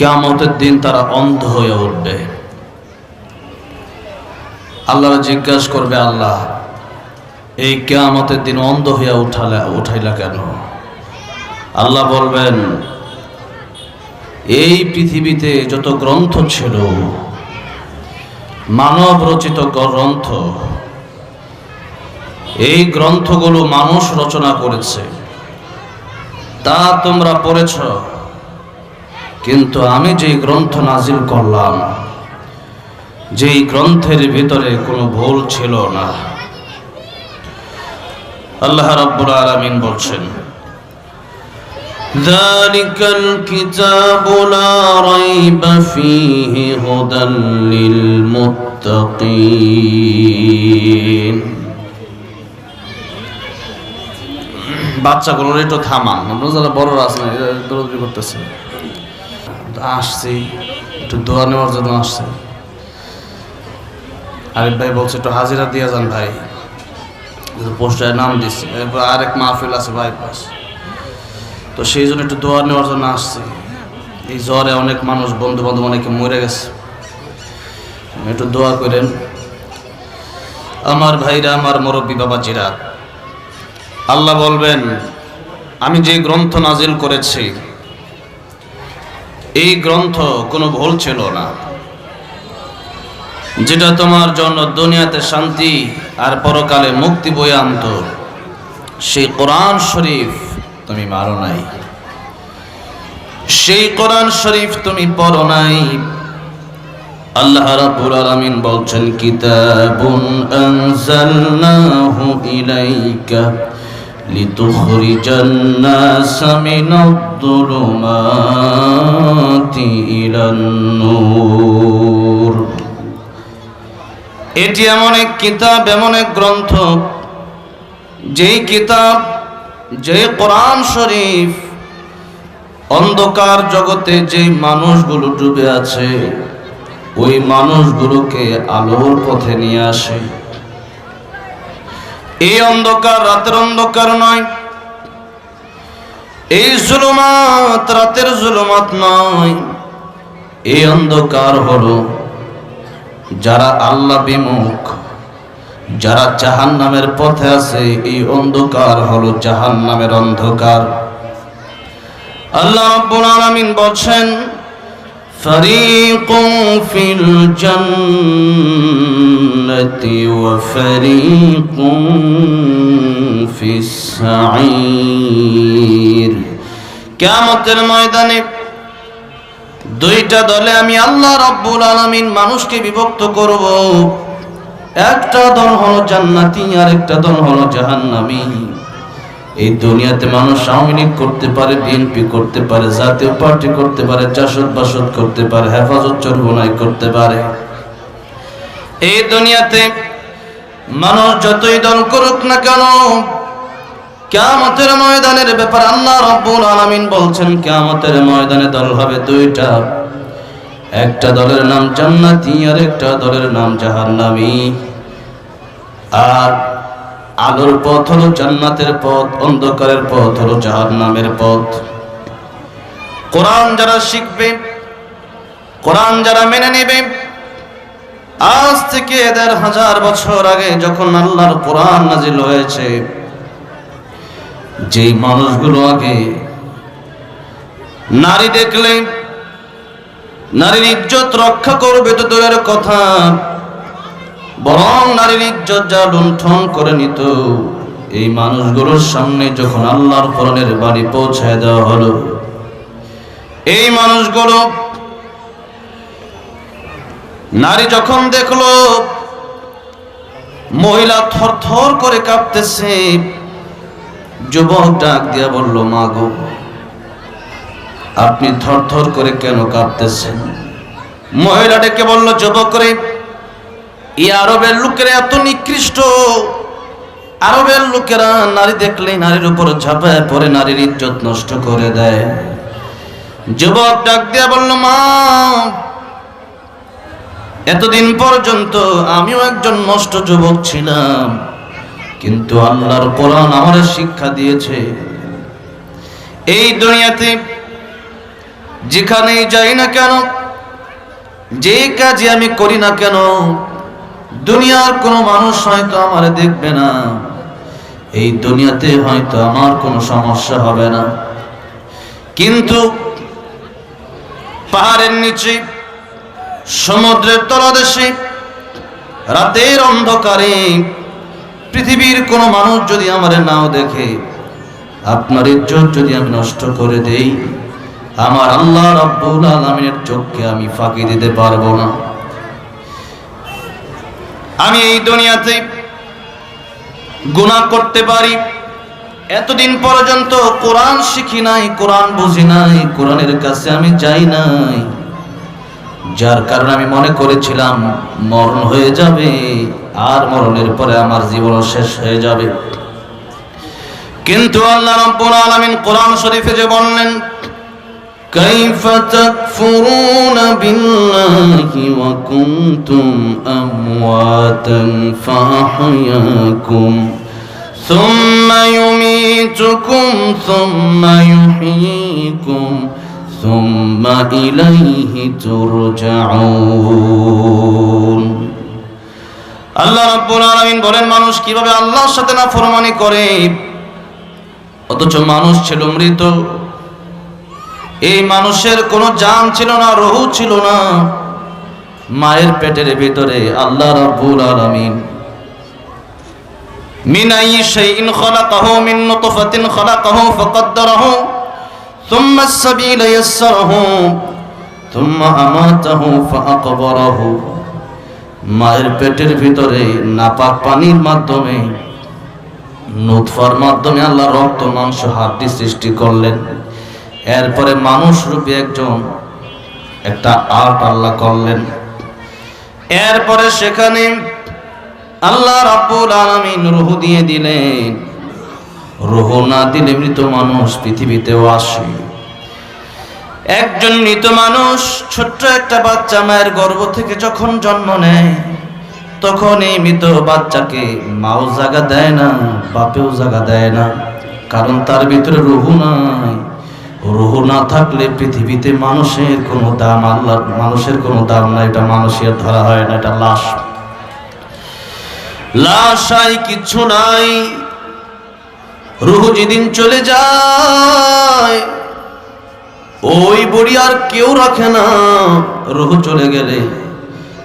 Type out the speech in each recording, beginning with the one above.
কিয়ামতের দিন তারা অন্ধ হয়ে উঠবে। আল্লাহ জিজ্ঞাসা করবে, আল্লাহ, এই কিয়ামতের দিন অন্ধ হইয়া উঠালে, উঠাইলা কেন? আল্লাহ বলবেন, এই পৃথিবীতে যত গ্রন্থ ছিল মানব রচিত গ্রন্থ, এই গ্রন্থগুলো মানুষ রচনা করেছে। তা তোমরা পড়েছ? কিন্তু আমি যেই গ্রন্থ নাজিল করলাম যেই গ্রন্থের ভিতরে কোনো ভুল ছিল না আল্লাহ রাব্বুল আলামিন বলছেন ذلك الكتاب لا ريب فيه هدى للمتقين বাচ্চাগুলোর একটু থামান আপনারা যারা বড়রা আছেন এরা দৌড়াদৌড়ি করতেছে আসছি, একটু দোয়া নেওয়ার জন্য আসছে। আরিফ ভাই বলছে, একটু হাজিরা দিয়ে যান ভাই। পোস্টারে নাম দিচ্ছি এরপর আরেক মাহফিল আছে বাইপাস। তো সেই জন্য একটু দোয়া নেওয়ার জন্য আসছি। এই জ্বরে অনেক মানুষ বন্ধু বান্ধব অনেকে মরে গেছে। একটু দোয়া করেন। আমার ভাইরা, আমার মুরব্বী বাবা জিরা আল্লাহ বলবেন, আমি যে গ্রন্থ নাজিল করেছি এই গ্রন্থ কোনো ভুল ছিল না। যেটা তোমার জন্য দুনিয়াতে শান্তি আর পরকালে মুক্তি বয়ে আনতো, সেই কোরআন শরীফ তুমি মারো নাই। সেই কোরআন শরীফ তুমি পড়ো নাই। আল্লাহ রাব্বুল আলামিন বলছেন, কিতাবুন আনজালনাহু ইলাইকা লিতুখরিজান নাস মিনাদ-দুলুমাতি ইলান নূর এটি এমন এক কিতাব, এমন এক গ্রন্থ, যেই কিতাব যে কোরআন শরীফ অন্ধকার জগতে যে মানুষগুলো ডুবে আছে, ওই মানুষগুলোকে আলোর পথে নিয়ে আসে। এই অন্ধকার, রাতের অন্ধকার নয়। এই জুলুমাত, রাতের জুলুমাত নয়। এই অন্ধকার হলো যারা আল্লাহ বিমুখ, যারা জাহান নামের পথে আছে, এই অন্ধকার হলো জাহান নামের অন্ধকার। আল্লাহ রাব্বুল আলামিন বলছেন ফিল জান্নাতি ওয়া ফরিকুম ফিস সাঈর কিয়ামতের ময়দানে দুইটা দলে আমি আল্লাহ রব্বুল আলামিন মানুষকে বিভক্ত করব। একটা দল হলো জান্নাতি আর একটা দল হলো জাহান্নামী। এই দুনিয়াতে মানুষ আওয়ামী লীগ করতে পারে, বিএনপি করতে পারে, জাতীয় পার্টি করতে পারে চাষত বাসত করতে পারে, হেফাজত চরবনাই করতে পারে। এই দুনিয়াতে মানুষ যতই দল করুক না কেন, কিয়ামতের ময়দানের ব্যাপার আল্লাহ রাব্বুল আলামিন বলছেন, কিয়ামতের ময়দানে দল হবে দুইটা। একটা দলের নাম জান্নাতি আর একটা দলের নাম জাহান্নামী। আর আলোর পথ হলো জান্নাতের পথ, অন্ধকারের পথ হলো জাহান্নামের পথ। কোরআন যারা শিখবে, কোরআন যারা মেনে নেবে, আজ থেকে দেড় হাজার বছর আগে যখন আল্লাহর কোরআন নাজিল হয়েছে, যেই মানুষগুলো আগে নারী দেখলে, নারীর ইজ্জত রক্ষা করবে তো দূরের কথা বরং নারীর ইজ্জত যা লুণ্ঠন করে নিত, এই মানুষগুলোর সামনে যখন আল্লাহর কোরআনের বাড়ি পৌঁছায় দেওয়া হলো, এই মানুষগুলো, নারী যখন দেখল, মহিলা থর থর করে কাঁপতেছে, যুবক ডাক দিয়া বলল, মা গো, আপনি থর থর করে কেন কাঁপতেছেন? মহিলা ডেকে বলল, যুবক করে এই আরবের লোকেরা এত নিকৃষ্ট। আরবের লোকেরা নারী দেখলেই নারীর উপর ঝাঁপায় পরে নারীর ইজ্জত নষ্ট করে দেয়। যুবক ডাক দিয়া বলল, মা, এতদিন পর্যন্ত আমিও একজন নষ্ট যুবক ছিলাম, কিন্তু আল্লাহর কোরআন আমার শিক্ষা দিয়েছে। এই দুনিয়াতে যেখানেই যাই না কেন যে কাজে আমি করি না কেন দুনিয়ার কোনো মানুষ হয়তো আমার দেখবে না। এই দুনিয়াতে হয়তো আমার কোনো সমস্যা হবে না। কিন্তু পাহাড়ের নিচে, সমুদ্রের তলদেশে, রাতের অন্ধকারে পৃথিবীর কোনো মানুষ যদি আমার নাও দেখে, আপনার ইজ্জত যদি আমি নষ্ট করে দেই, আমার আল্লাহ রব্বুল আলমিনের চোখকে আমি ফাঁকি দিতে পারব না। আমি এই দুনিয়াতে গুণা করতে পারি। এতদিন পর্যন্ত কোরআন শিখি নাই, কোরআন বুঝি নাই, কোরআনের কাছে আমি যাই নাই। যার কারণে আমি মনে করেছিলাম, মরণ হয়ে যাবে, আর মরণের পরে আমার জীবন শেষ হয়ে যাবে। কিন্তু আল্লাহ রাব্বুল আলামিন কোরআন শরীফে যে বললেন كيف تكفرون بالله وكنتم أمواتا فأحياكم ثم يميتكم ثم يحييكم ثم إليه ترجعون আল্লাহ রাব্বুল আলামিন বলেন মানুষ কিভাবে আল্লাহর সাথে না ফরমানি করে অথচ মানুষ ছিল মৃত এই মানুষের কোনো জান ছিল না, রহু ছিল না। মায়ের পেটের ভিতরে আল্লাহ রাব্বুল আলামিন মিন আই শাইইন খলাকাহু মিন নুতফাতিন খলাকাহু ফাকাদ্দারাহু থুম্মা আস-সাবিলা ইয়াসসারাহু থুম্মা আমাতাহু ফাআকবারাহু। মায়ের পেটের ভিতরে নাপাক পানির মাধ্যমে, নুতফার মাধ্যমে আল্লাহ রক্ত, মাংস, হাড্ডি সৃষ্টি করলেন। এরপরে মানুষ রূপে একজন একটা আর্ট আল্লাহ করলেন। এরপরে সেখানে আল্লাহ রাব্বুল আলামিন রুহ দিয়ে দিলেন। রুহ না দিলে মৃত মানুষ পৃথিবীতেও আসে। একজন মৃত মানুষ ছোট্ট একটা বাচ্চা মায়ের গর্ভ থেকে যখন জন্ম নেয়, তখন এই মৃত বাচ্চাকে মাও জায়গা দেয় না, বাপেও জায়গা দেয় না, কারণ তার ভিতরে রুহু নাই। রুহু না থাকলে পৃথিবীতে মানুষের কোনো দাম আল্লাহ, মানুষের কোনো দাম নাই এটা মানুষের ধরা হয় না, এটা লাশ। লাশ আই কিচ্ছু নাই। রুহু যেদিন চলে যায়, ওই বড়ি আর কেউ রাখে না। রুহু চলে গেলে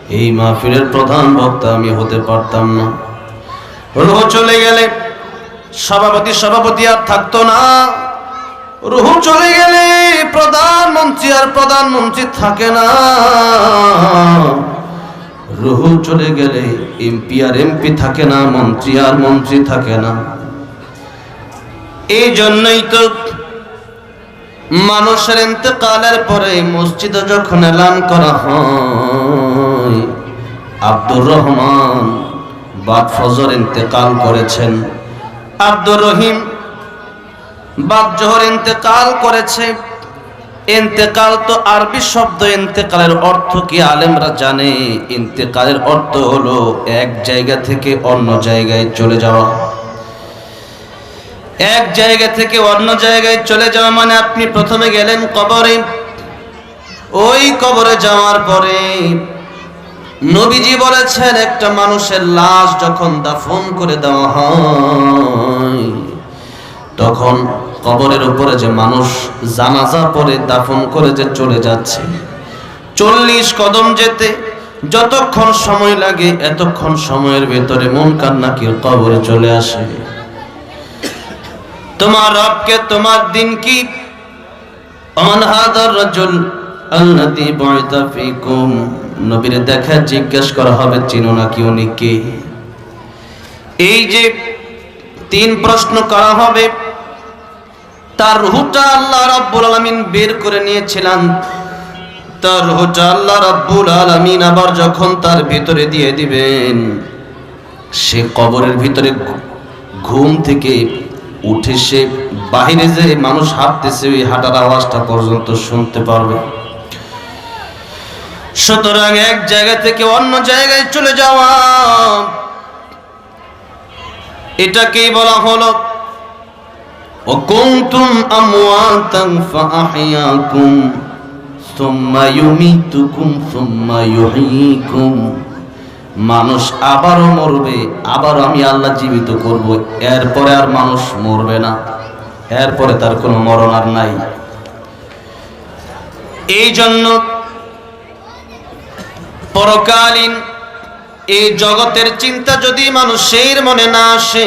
এই মাহফিলের প্রধান বক্তা আমি হতে পারতাম না। রুহ চলে গেলে সভাপতি সভাপতি আর থাকতো না। রুহু চলে গেলে প্রধানমন্ত্রী আর প্রধানমন্ত্রী থাকে না। রুহু চলে গেলে এমপি আর এমপি থাকে না, মন্ত্রী আর মন্ত্রী থাকে না। এই জন্যই তো মানুষের ইন্তেকালের পরে মসজিদে যখন এলান করা হয়, আব্দুর রহমান বাদ ফজর ইন্তেকাল করেছেন। আব্দুর রহিম বাদ জোহর ইন্তেকাল করেছে। ইন্তেকাল তো আরবি শব্দ, ইন্তেকালের অর্থ কি আলেমরা জানে? ইন্তেকালের অর্থ হলো এক জায়গা থেকে অন্য জায়গায় চলে যাওয়া। এক জায়গা থেকে অন্য জায়গায় চলে যাওয়া মানে আপনি প্রথমে গেলেন কবরে। ওই কবরে যাওয়ার পরে নবীজি বলেছেন, একটা মানুষের লাশ যখন দাফন করে দেওয়া হয়, তখন কবরের উপরে যে মানুষ জানাজা পরে দাফন করে যে চলে যাচ্ছে। চল্লিশ কদম যেতে যতক্ষণ সময় লাগে, এতক্ষণ সময়ের ভেতরে মন কান্নাকির কবরে চলে আসে। তোমার রবকে তোমার দিন কি? অমান হাদার রাজুল আল্লাযী বুইতা নবীর দেখা, জিজ্ঞেস করা হবে, চিনো না কি উনি কে? এই যে তিন প্রশ্ন করা হবে তার রুহটা আল্লাহ রাব্বুল আলামিন বের করে নিয়েছিলেন। তার রুহটা আল্লাহ রাব্বুল আলামিন আবার যখন তার ভিতরে দিয়ে দিবেন, সে কবরের ভিতরে ঘুম থেকে উঠে সে বাহিরে যে মানুষ হাঁটতেছে, ওই হাঁটার আওয়াজটা পর্যন্ত শুনতে পারবে। সুতরাং এক জায়গা থেকে অন্য জায়গায় চলে যাওয়া, এটাকেই বলা হলো وكنتم أمواتا فأحياكم ثم يميتكم ثم يحييكم মানুষ আবারও মরবে আবার আমি আল্লাহ জীবিত করব এরপরে আর মানুষ মরবে না এরপরে তার কোনো মরণ আর নাই এই জন্য পরকালীন এই জগতের চিন্তা যদি মানুষের মনে না আসে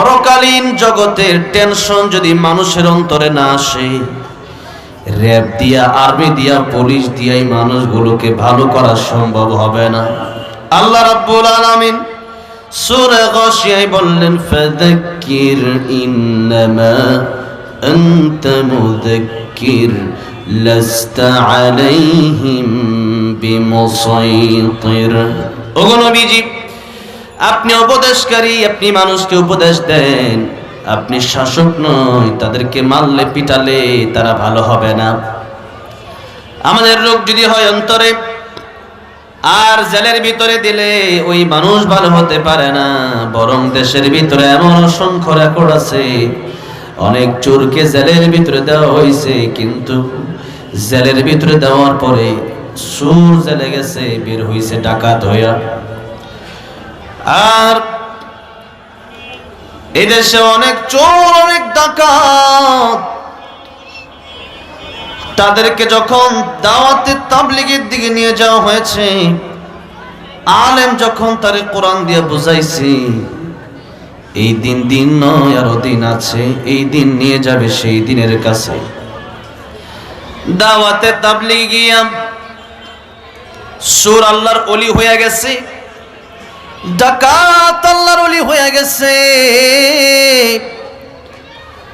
পরকালীন জগতের টেনশন যদি মানুষের অন্তরে না আসে র্যাব দিয়া আর্মি দিয়া পুলিশ দিয়া এই মানুষগুলোকে ভালো করা সম্ভব হবে না। আল্লাহ রাব্বুল আলামিন সূরা গাশিয়ায় বললেন, ফাযাক্কির ইন্নামা আনতা মুযাক্কির, লাস্তা আলাইহিম বিমুসাইতির। ওগো নবীজি আপনি উপদেশকারী, আপনি মানুষকে উপদেশ দেন। আপনি শাসক নয়, তাদেরকে মারলে, পিটালে তারা ভালো হবে না। আমাদের রোগ যদি হয় অন্তরে, আর জেলের ভিতরে দিলে ওই মানুষ ভালো হতে পারে না। বরং দেশের ভিতরে এমন অসংখ্য রেকর্ড আছে। অনেক চোরকে জেলের ভিতরে দেওয়া হয়েছে, কিন্তু জেলের ভিতরে দেওয়ার পরে সুর জেলে গেছে, বের হয়েছে ডাকাত হইয়া। আর এদেশে অনেক চোর, অনেক ডাকাত। তাদেরকে যখন দাওয়াতে তাবলিগের দিকে নিয়ে যাওয়া হয়েছে, আলেম যখন তারে কোরআন দিয়ে বুঝাইছি, এই দিন দিন নয়, আরও দিন আছে, এই দিন নিয়ে যাবে সেই দিনের কাছে। দাওয়াতে তাবলিগিয়া, সুর আল্লাহর অলি হয়ে গেছে। ডাকাত আল্লাহর অলি হয়ে গেছে।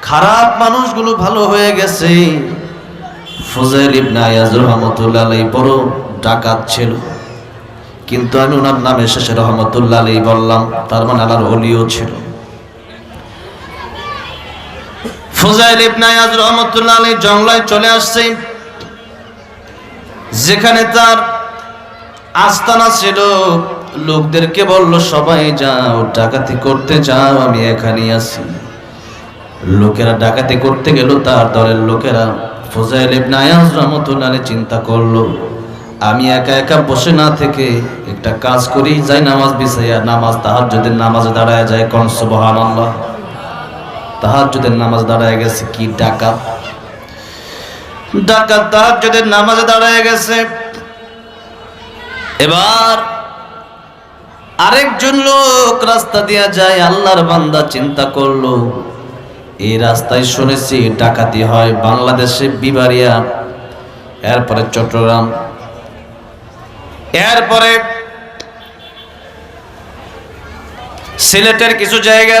খারাপ মানুষগুলো ভালো হয়ে গেছে। ফজল ইবনে আয়াজ রহমতুল্লাহ আলাই বড় ডাকাত ছিল। কিন্তু আমি ওনার নামে শেষে রহমতুল্লাহ আলাই বললাম, তার মানে আল্লাহর অলিও ছিল। ফজাইল ইবনে আয়াজ রহমতুল্লাহ আলাই জঙ্গলায় চলে আসছে। যেখানে তার আস্তানা ছিল। লোকদেরকে বলল, সবাই যাও, ডাকাতি করতে যাও, আমি এখানেই আছি। লোকেরা ডাকাতি করতে গেল, তার দলের লোকেরা ফজাইল ইবনে আয়াজ রাহমাতুল্লাহ চিন্তা করল, আমি একা একা বসে না থেকে একটা কাজ করি, যাই নামাজ বিছাইয়া নামাজ তাহাজ্জুদের নামাজে দাঁড়ায় যায় কোন, সুবহানাল্লাহ। তাহাজ্জুদের নামাজ দাঁড়ায় গেছে, কি ডাকাত? ডাকাত তাহাজ্জুদের নামাজে দাঁড়ায় গেছে। এবার আরেকজন লোক রাস্তা দিয়া যায়, আল্লাহর বান্দা চিন্তা করল, এই রাস্তায় শুনেছি ডাকাতি হয় বাংলাদেশে বিবারিয়া, এরপরে চট্টগ্রাম। এরপরে সিলেটের কিছু জায়গা,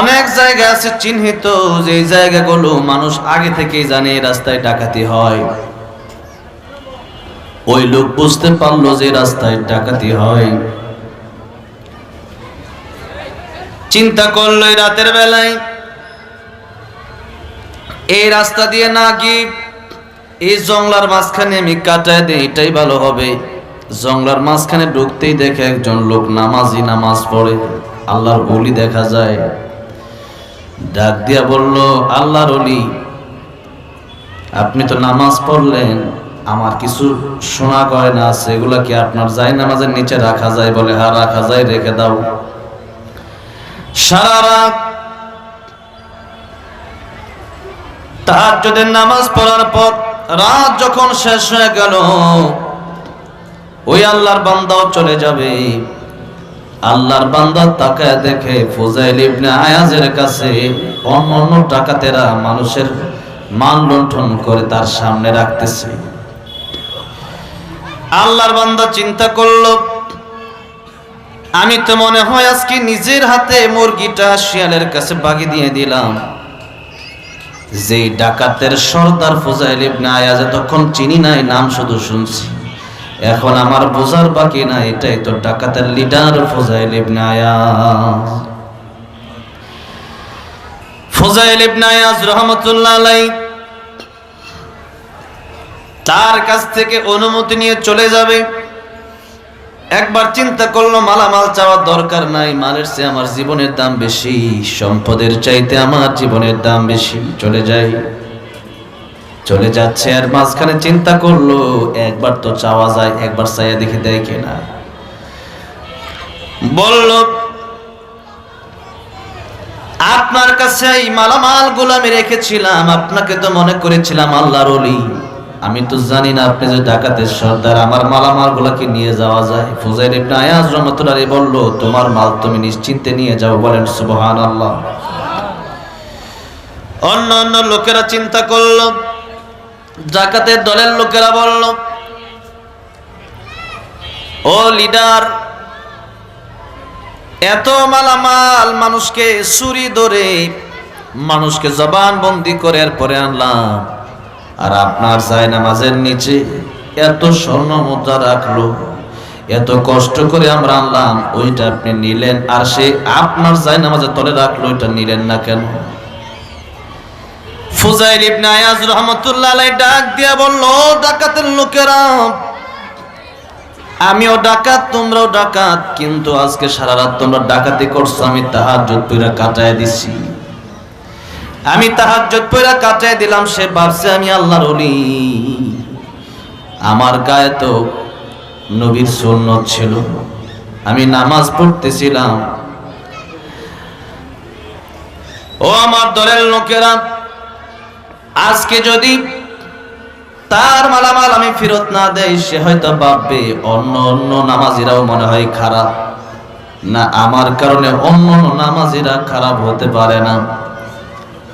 অনেক জায়গা আছে চিহ্নিত যে জায়গাগুলো মানুষ আগে থেকেই জানে রাস্তায় ডাকাতি হয়। ওই লোক বুঝতে পারল যে রাস্তায় ডাকাতি হয়। চিন্তা করল রাতের বেলায়, এই রাস্তা দিয়ে না গিয়ে এই জংলার মাঝখানে আমি কাটায় দিই, এটাই ভালো হবে। জংলার মাঝখানে ঢুকতেই দেখে একজন লোক নামাজি নামাজ পড়ে, আল্লাহর অলি দেখা যায়। ডাক দিয়া বলল, আল্লাহর অলি, আপনি তো নামাজ পড়লেন। আমার কিছু সোনা গয়না আছে, এগুলা কি আপনার যাই নামাজের নিচে রাখা যায় বলে? হ্যাঁ রাখা যায়, রেখে দাও। সারা রাত তাহাজ্জুদের নামাজ পড়ার পর রাত যখন শেষ হয়ে গেল, ওই আল্লাহর বান্দাও চলে যাবে। আল্লাহর বান্দা তাকায় দেখে ফুজাইল ইবনে আয়াজের কাছে অন্য অন্য ডাকাতেরা মানুষের মান লুণ্ঠন করে তার সামনে রাখতেছে। আল্লাহর বান্দা চিন্তা করল, আমি তো মনে হয় আজকে নিজের হাতে মুরগিটা শিয়ালের কাছে বাগি দিয়ে দিলাম। যেই ডাকাতের সর্দার ফুজাইল ইবনে আয়াজ তখন চিনি নাই, নাম শুধু শুনছি। এখন আমার বোঝার বাকি না এটাই তো ডাকাতের leader Fuzail ibn Iyaz. Fuzail ibn Iyaz রহমতুল্লাহ আলাই তার কাছ থেকে অনুমতি নিয়ে চলে যাবে। একবার চিন্তা করল, মালামাল চাওয়ার দরকার নাই, মালের চেয়ে আমার জীবনের দাম বেশি, সম্পদের চাইতে আমার জীবনের দাম বেশি। চলে যাই। চলে যাচ্ছে আর মাঝখানে চিন্তা করল, একবার তো চাওয়া যায়, একবার চাইয়া দেখে দেয় কিনা। বলল, আপনার কাছে এই মালামালগুলো আমি রেখেছিলাম, আপনাকে তো মনে করেছিলাম আল্লাহর অলি আমি তো জানি না আপনি যে ডাকাতের সর্দার, আমার মালামাল গুলাকে নিয়ে যাওয়া যায়। ফুজাইল ইবনে আয়াজ রহমতুল্লাহ বলল, তোমার মাল তুমি নিশ্চিন্তে নিয়ে যাও। বলেন, সুবহানাল্লাহ। অন্য অন্য লোকেরা চিন্তা করল, ডাকাতের দলের লোকেরা বলল, ও লিডার, এত মালামাল মানুষকে চুরি ধরে মানুষকে জবান বন্দি করে পরে আনলাম। আর আপনার যায় নামাজের নিচে এত স্বর্ণ মুদ্রা রাখল, এত কষ্ট করে আমরা আনলাম, ওইটা আপনি নিলেন, আর সে আপনার যায় নামাজের তলে রাখল, ওইটা নিলেন না কেন? ফুজাইল ইবনে আয়াজ রহমাতুল্লাহ আলাইহি ডাক দিয়া বলল ডাকাতের লোকেরা, আমিও ডাকাত, তোমরাও ডাকাত, কিন্তু আজকে সারা রাত তোমরা ডাকাতি করছ, আমি তাহাজ্জুদ পইরা কাটায় দিছি। আমি তাহাজ্জুদ পইরা কাটায় দিলাম, সে ভাবছে আমি আল্লাহর ওলি। আমার গায়ে তো নবীর সুন্নত ছিল। আমি নামাজ পড়তেছিলাম। ও আমার দলের লোকেরা, আজকে যদি তার মালামাল আমি ফেরত না দেই, সে হয়তো ভাববে অন্য অন্য নামাজিরাও মনে হয় খারাপ। না, আমার কারণে অন্য অন্য নামাজিরা খারাপ হতে পারে না।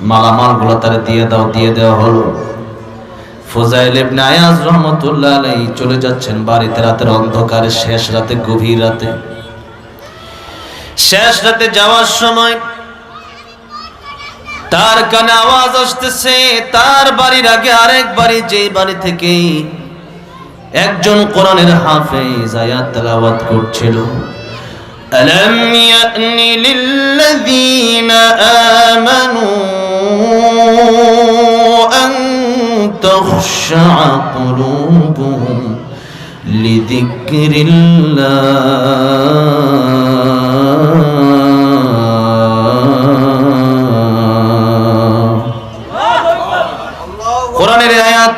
মালামাল গুলো তারে দিয়ে দাও দিয়ে দেওয়া হলো ফুজাইল ইবনে আয়াজ রহমতুল্লাহ আলাইহি চলে যাচ্ছেন বাড়িতে রাতের অন্ধকারে শেষ রাতে গভীর রাতে শেষ রাতে যাওয়ার সময় তার কানে আওয়াজ আসতেছে তার বাড়ির আগে আরেক বাড়ি যে বাড়ি থেকে একজন কোরআনের হাফেজ আয়াত তেলাওয়াত করছিল ألم يأن للذين آمنوا أن تخشع قلوبهم لذكر الله কোরআনের এই আয়াত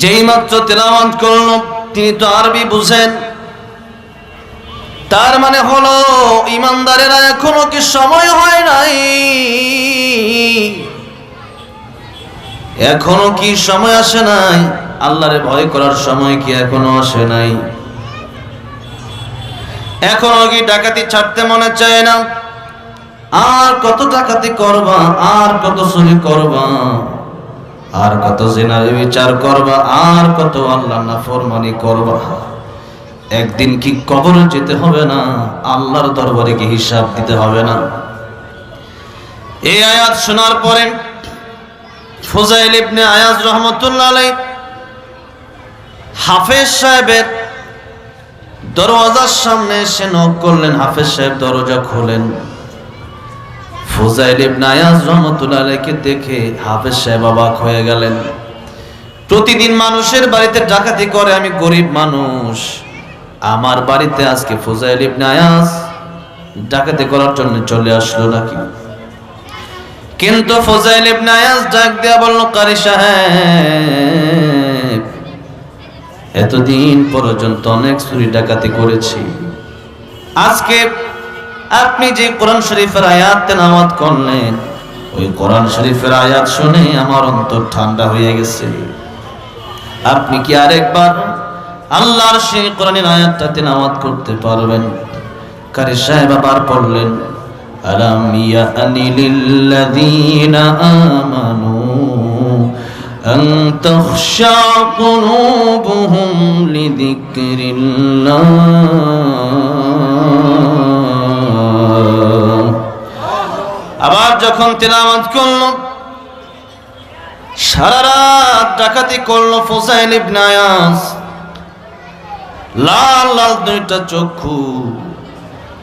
যেই মাত্র তেলাওয়াত করল তিনি তো আরবি বুঝেন তার মানে হলো ইমানদারেরা এখনো কি সময় হয় নাই এখনও কি সময় আসে নাই? আল্লাহরে ভয় করার সময় কি এখনও আসে নাই? এখনও কি ডাকাতি ছাড়তে মনে চায় না? আর কত ডাকাতি করবা, আর কত চুরি করবা? আর কত জেনারে বিচার করবা, আর কত আল্লাহ না ফরমানি করবা? একদিন কি কবরে যেতে হবে না? আল্লাহর দরবারে কি হিসাব দিতে হবে না? এই আয়াত শোনার পরে ফুজাইল ইবনে আয়াজ রহমতুল্লাহ আলাই হাফেজ সাহেবের দরওয়াজার সামনে এসে নক করলেন, হাফেজ সাহেব দরজা খোলেন। ফুজাইল ইবনে আয়াজ রহমতুল্লাহ আলাইকে দেখে হাফেজ সাহেব অবাক হয়ে গেলেন। প্রতিদিন মানুষের বাড়িতে ডাকাতি করে, আমি গরিব মানুষ। আমার বাড়িতে আজকে ফুজাইল ইবনে আয়াজ ডাকাতি করার জন্য চলে আসলো নাকি? কিন্তু ফুজাইল ইবনে আয়াজ ডাক দেয়া বলল, কারি সাহেব, এতদিন পর্যন্ত অনেক চুরি ডাকাতি করেছি। আজকে আপনি যে কোরআন শরীফের আয়াত তেলাওয়াত করলেন, ওই কোরআন শরীফের আয়াত শুনে আমার অন্তর ঠান্ডা হয়ে গেছে। আপনি কি আরেকবার আল্লাহর সেই কোরআনের আয়াতটা তেলাওয়াত করতে পারবেন? কারি সাহেব আবার পড়লেন আলাম ইয়ানি লিল্লাযীনা আমানু أن تخشع قلوبهم لذكر الله আবার যখন তেলাওয়াত করলো সারা রাত ডাকাতি করলো ফোসাইল ইবনে আয়াস লাল লাল দুইটা চক্ষু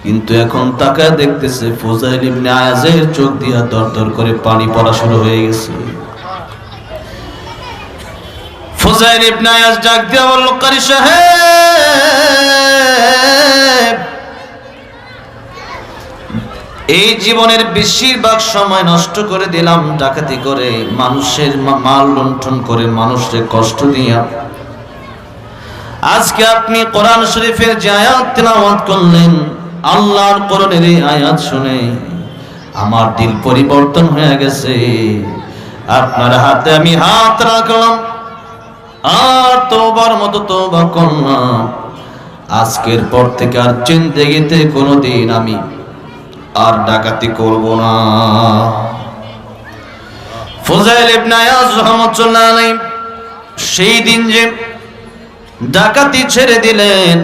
কিন্তু এখন তাকায় দেখতেছে ফোজাইল ইবনে আয়াজের চোখ দিয়া দরদর করে পানি পড়া শুরু হয়ে গেছে। ফোজাইল ইবনে আয়াজ ডাক দিয়া বলল, কারি সাহেব, এই জীবনের বেশিরভাগ সময় নষ্ট করে দিলাম, ডাকাতি করে, মানুষের মাল লুণ্ঠন করে মানুষের কষ্ট দিয়া। আজকে আপনি কোরআন শরীফের যে আয়াত তেলাওয়াত করলেন আল্লাহর কোরআনের এই আয়াত শুনে আমার দিল পরিবর্তন হয়ে গেছে। আপনার হাতে আমি হাত রাখলাম, আর তোবার মতো তোবা করলাম। আজকের পর থেকে আর জিন্দেগিতে কোনোদিন আমি আর ডাকাতি করব না। ফজাইল ইবনে আয়াজ রাহমাতুল্লাহ আলাইহি, সেই দিন যে ডাকাতি ছেড়ে দিলেন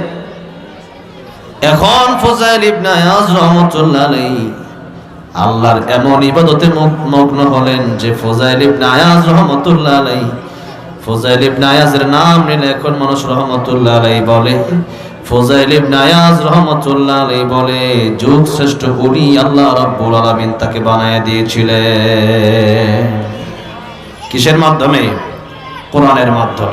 এখন ফজাইল ইবনে আয়াজ রাহমাতুল্লাহ আলাইহি আল্লাহর এমন ইবাদতে মগ- মগ্ন হলেন যে ফজাইল ইবনে আয়াজ রহমতুল্লাহ আলাইহি। ফজাইল ইবনে আয়াজের নাম নিলে এখন মানুষ রহমতুল্লাহ আলাইহি বলে। ফজাইল ইবনে আয়াজ রহমতুল্লাহ আলাইহি বলে, যুগ শ্রেষ্ঠ ওলি আল্লাহ রাব্বুল আলামিন তাকে বানায় দিয়েছিলেন। কিসের মাধ্যমে? কোরআনের মাধ্যমে।